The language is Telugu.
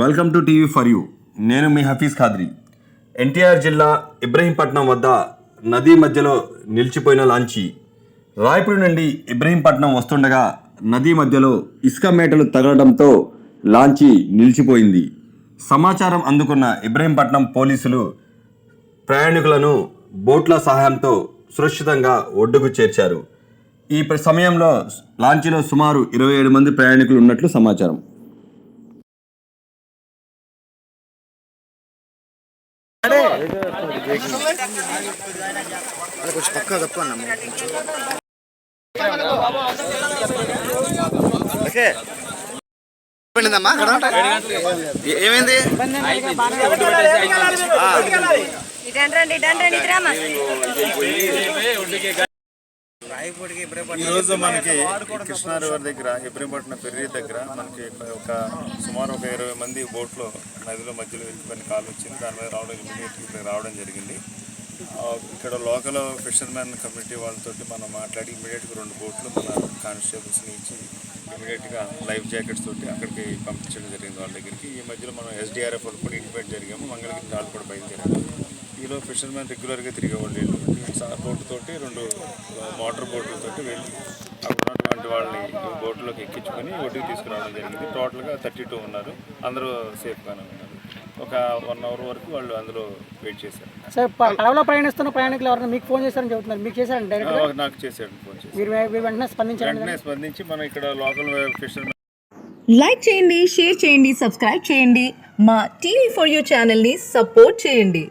Welcome to TV for you. నేను మీ హఫీజ్ ఖాద్రి. ఎన్టీఆర్ జిల్లా ఇబ్రహీంపట్నం వద్ద నదీ మధ్యలో నిలిచిపోయిన లాంచీ రాయపూడి నుండి ఇబ్రహీంపట్నం వస్తుండగా నదీ మధ్యలో ఇసుక మేటలు తగలడంతో లాంచీ నిలిచిపోయింది. సమాచారం అందుకున్న ఇబ్రహీంపట్నం పోలీసులు ప్రయాణికులను బోట్ల సహాయంతో సురక్షితంగా ఒడ్డుకు చేర్చారు. ఈ సమయంలో లాంచీలో సుమారు ఇరవై ఏడు మంది ప్రయాణికులు ఉన్నట్లు సమాచారం. కొంచెం పక్క తప్ప అన్న ఓకే. ఏ- ఏమైంది ఇటండి ఇటండి ఇటురామా ఈరోజు మనకి కృష్ణా రివర్ దగ్గర ఇబ్రహీంపట్నం ఫెర్రీ దగ్గర మనకి ఒక సుమారు ఒక ఇరవై మంది బోట్లో నదిలో మధ్యలో వెళ్ళిపోయిన కాలు వచ్చింది. దాని మీద రావడం ఇమీడియట్గా ఇక్కడ రావడం జరిగింది. ఇక్కడ లోకల్ ఫిషర్మెన్ కమ్యూనిటీ వాళ్ళతో మనం మాట్లాడి ఇమీడియట్గా రెండు బోట్లు మన కానిస్టేబుల్స్ని ఇచ్చి ఇమీడియట్గా లైఫ్ జాకెట్స్ తోటి అక్కడికి పంపించడం జరిగింది వాళ్ళ దగ్గరికి. ఈ మధ్యలో మనం ఎస్డిఆర్ఎఫ్ వాళ్ళు కూడా ఇంటిమేట్ జరిగాము. మంగళగిరి వాళ్ళు కూడా బయలుదేరాము. ఈలో ఫిషర్మెన్ రెగ్యులర్గా తిరిగేవాళ్ళు వీళ్ళు ఈ సా- బోటు తోటి రెండు మోటార్ బోట్లతోటి వెళ్ళి అక్కడ ఉన్నటువంటి వాళ్ళని బోట్లోకి ఎక్కించుకొని ఒడ్డుకి తీసుకురావడం జరిగింది. టోటల్గా థర్టీ టూ ఉన్నారు. అందరూ సేఫ్గానే ఉన్నారు. ఒక వన్ అవర్ వరకు వాళ్ళు అందులో వెయిట్ చేశారు. సార్ పడవలో ప్రయాణిస్తున్న ప్రయాణికులు ఎవరైనా మీకు ఫోన్ చేశారని చెబుతున్నారు. మీకు చేశారండి డైరెక్ట్ నాకు చేశాడు ఫోన్ చేసి మీరు వెంటనే స్పందించారండి వెంటనే స్పందించి మనం ఇక్కడ లోకల్ ఫిషర్మెన్ లైక్ చేయండి షేర్ చేయండి సబ్స్క్రైబ్ చేయండి. మా టీవీ ఫర్ యూ ఛానల్ని సపోర్ట్ చేయండి.